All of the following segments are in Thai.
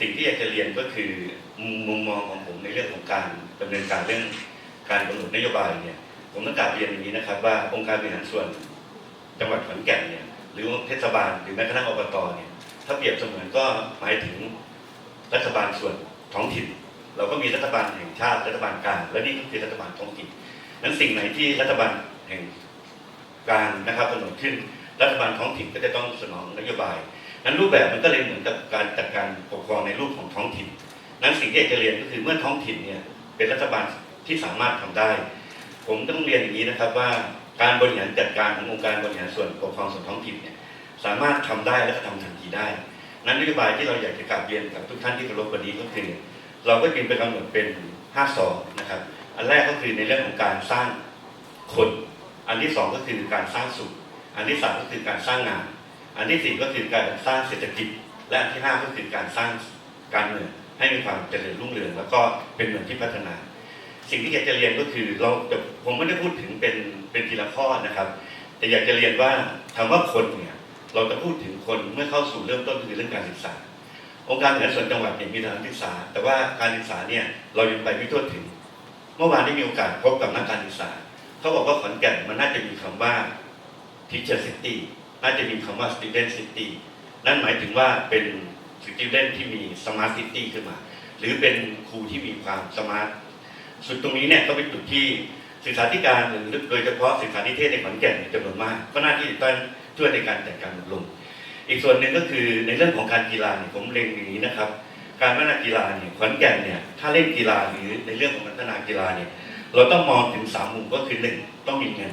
สิ่งที่อยากจะเรียนก็คือมุมมองของผมในเรื่องของการดำเนินการเรื่องการกำหนดนโยบายเนี่ยผมต้องกาบเรียนอย่างนี้นะครับ ว่าองค์การบริหารส่วนจังหวัดขอนแก่นเนี่ยหรือเทศบาลหรือแม้กระทั่งอบตเนี่ยถ้าเปรียบเสมือนก็หมายถึงรัฐบาลส่วนท้องถิ่น เราก็มีรัฐบาลแห่งชาติรัฐบาลกลางและนี่ก็คือรัฐบาลท้องถิ่นนั้นสิ่งไหนที่รัฐบาลแห่งกางนะครับกำหนดขึ้นรัฐบาลท้องถิ่นก็จะต้องสนองนโยบาย นั้นรูปแบบมันก็เลยเหมือนกับการจัดการปกครองในรูปของท้องถิ่น นั้นสิ่งที่อยากจะเรียนก็คือเมื่อท้องถิ่นเนี่ยเป็นรัฐบาลที่สามารถทำได้ ผมต้องเรียนอย่างนี้นะครับว่าการบริหารจัดการขององค์การบริหารส่วนปกครองส่วนท้องถิ่นเนี่ยสามารถทำได้และก็ทำทันทีได้ นั้นนโยบายที่เราอยากจะกลับเรียนกับทุกท่านที่เคารพวันนี้ก็คือ เราก็จึงไปกำหนดเป็น5สองนะครับ อันแรกก็คือในเรื่องของการสร้างคน อันที่สองก็คือการสร้างสุข อันที่สามก็คือการสร้างงาน อันที่สี่ก็คือการสร้างเศรษฐกิจ และอันที่ห้าก็คือการสร้างการเมืองให้มีความเจริญรุ่งเรืองแล้วก็เป็นเมืองที่พัฒนา สิ่งที่อยากจะเรียนก็คือเราผมไม่ได้พูดถึงเป็นเป็นทีละข้อนะครับ แต่อยากจะเรียนว่าคำว่าคนเนี่ยเราจะพูดถึงคนเมื่อเข้าสู่เริ่มต้นคือเรื่องการศึกษา องค์การบริหารส่วนจังหวัดเนี่ยมีสถานศึกษา แต่ว่าการศึกษาเนี่ยเรายังไปไม่ทั่วถึง เมื่อวานได้มีโอกาสพบกับนักการศึกษา เขาบอกว่าขอนแก่นมันน่าจะมีคำว่า teacher city น่าจะมีคำว่า student city นั่นหมายถึงว่าเป็น student ที่มี smart city ขึ้นมา หรือเป็นครูที่มีความ smart สุดตรงนี้เนี่ยก็เป็นจุดที่ศึกษาธิการหรือโดยเฉพาะศึกษานิเทศในขอนแก่นจำนวนมาก ก็น่าที่จะต้องช่วยในการจัดการอบรมอีกส่วนหนึ่งก็คือในเรื่องของการกีฬาเนี่ยผมเล็งอย่างนี้นะครับ การพัฒนากีฬาเนี่ยขอนแก่นเนี่ยถ้าเล่นกีฬาหรือในเรื่องของพัฒนากีฬาเนี่ยเราต้องมองถึงสามมุมก็คือหนึ่งต้องมีเงิน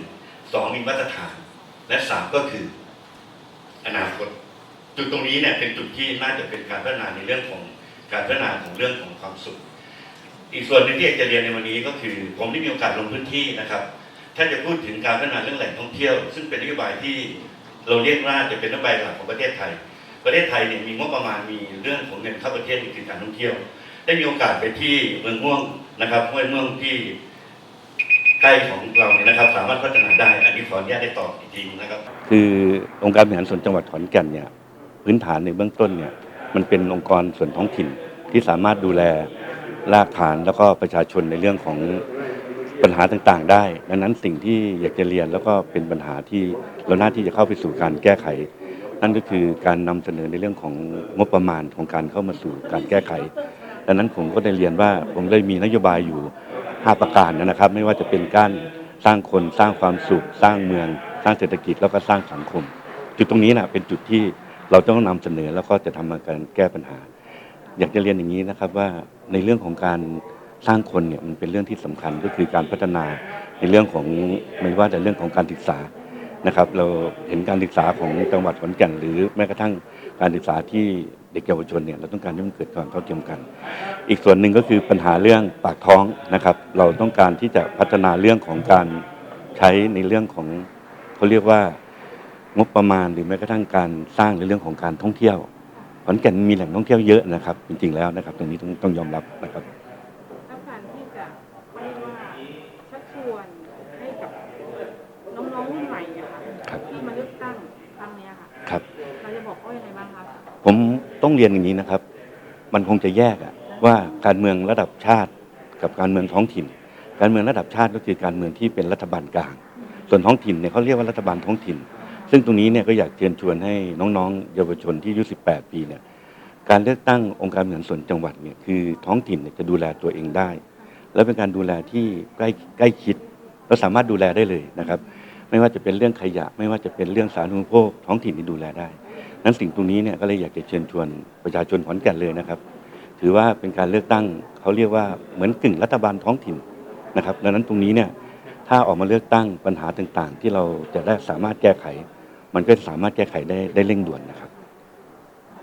สองมีมาตรฐาน และสามก็คือ อนาคต จุดตรงนี้เนี่ยเป็นจุดที่น่าจะเป็นการพัฒนาในเรื่องของการพัฒนาของเรื่องของความสุข อีกส่วนหนึ่งที่อยากจะเรียนในวันนี้ก็คือ ผมได้มีโอกาสลงพื้นที่นะครับ ถ้าจะพูดถึงการพัฒนาเรื่องแหล่งท่องเที่ยว ซึ่งเป็นนโยบายที่เราเรียกว่าจะเป็นนโยบายหลักของประเทศไทย ประเทศไทยเนี่ยมีงบประมาณมีเรื่องของเงินเข้าประเทศคือการท่องเที่ยว ได้มีโอกาสไปที่เมืองม่วงนะครับห้วยม่วงที่ ใกล้ของเราเนี่ยนะครับ สามารถพัฒนาได้ อันนี้ขออนุญาตได้ตอบอีกทีนะครับ คือองค์การบริหารส่วนจังหวัดขอนแก่นเนี่ยพื้นฐานในเบื้องต้นเนี่ยมันเป็นองค์กรส่วนท้องถิ่นที่สามารถดูแลรากฐานแล้วก็ประชาชนในเรื่องของปัญหาต่างๆ ได้ ดังนั้นสิ่งที่อยากจะเรียนแล้วก็เป็นปัญหาที่เราหน้าที่จะเข้าไปสู่การแก้ไข นั่นก็คือการนำเสนอในเรื่องของงบประมาณของการเข้ามาสู่การแก้ไข ดังนั้นผมก็ได้เรียนว่าผมเลยมีนโยบายอยู่ 5 ประการนะครับ ไม่ว่าจะเป็นการสร้างคนสร้างความสุข สร้างเมือง สร้างเศรษฐกิจแล้วก็สร้างสังคม จุดตรงนี้นะเป็นจุดที่เราต้องนำเสนอแล้วก็จะทำมาการแก้ปัญหา อยากจะเรียนอย่างนี้นะครับว่าในเรื่องของการสร้างคนเนี่ยมันเป็นเรื่องที่สำคัญก็คือการพัฒนาในเรื่องของไม่ว่าแต่เรื่องของการศึกษา นะครับเราเห็นการศึกษาของจังหวัดขอนแก่นหรือแม้กระทั่งการศึกษาที่เด็กเยาวชนเนี่ยเราต้องการให้มันเกิดความเท่าเทียมกัน อีกส่วนหนึ่งก็คือปัญหาเรื่องปากท้องนะครับ เราต้องการที่จะพัฒนาเรื่องของการใช้ในเรื่องของเขาเรียกว่างบประมาณหรือแม้กระทั่งการสร้างในเรื่องของการท่องเที่ยวขอนแก่นมีแหล่งท่องเที่ยวเยอะนะครับ จริงๆแล้วนะครับ ตรงนี้ต้องต้องยอมรับนะครับ ต้องการที่จะเรียกว่าชักชวนให้กับน้องๆรุ่นใหม่อะค่ะ ครับ ที่มาเลือกตั้งครั้งเนี้ยค่ะ ครับ เราจะบอกว่ายังไงบ้างคะ ผมต้องเรียนอย่างนี้นะครับ มันคงจะแยกอะว่าการเมืองระดับชาติกับการเมืองท้องถิ่น การเมืองระดับชาติก็คือการเมืองที่เป็นรัฐบาลกลาง ส่วนท้องถิ่นเนี่ยเขาเรียกว่ารัฐบาลท้องถิ่น ซึ่งตรงนี้เนี่ยก็อยากเชิญชวนให้น้องๆ เยาวชนที่อายุ 18 ปีเนี่ยการเลือกตั้งองค์การบริหารส่วนจังหวัดเนี่ยคือท้องถิ่นเนี่ยจะดูแลตัวเองได้ และเป็นการดูแลที่ใกล้ใกล้ชิดเราสามารถดูแลได้เลยนะครับ ไม่ว่าจะเป็นเรื่องขยะ ไม่ว่าจะเป็นเรื่องสาธารณูปโภคท้องถิ่นที่ดูแลได้ นั้นสิ่งตรงนี้เนี่ยก็เลยอยากจะเชิญชวนประชาชนขอนแก่นเลยนะครับ ถือว่าเป็นการเลือกตั้งเขาเรียกว่าเหมือนกึ่งรัฐบาลท้องถิ่นนะครับดังนั้นตรงนี้เนี่ยถ้าออกมาเลือกตั้งปัญหาต่างๆ ที่เราจะได้สามารถแก้ไข มันก็สามารถแก้ไขได้ได้เร่งด่วนนะครับ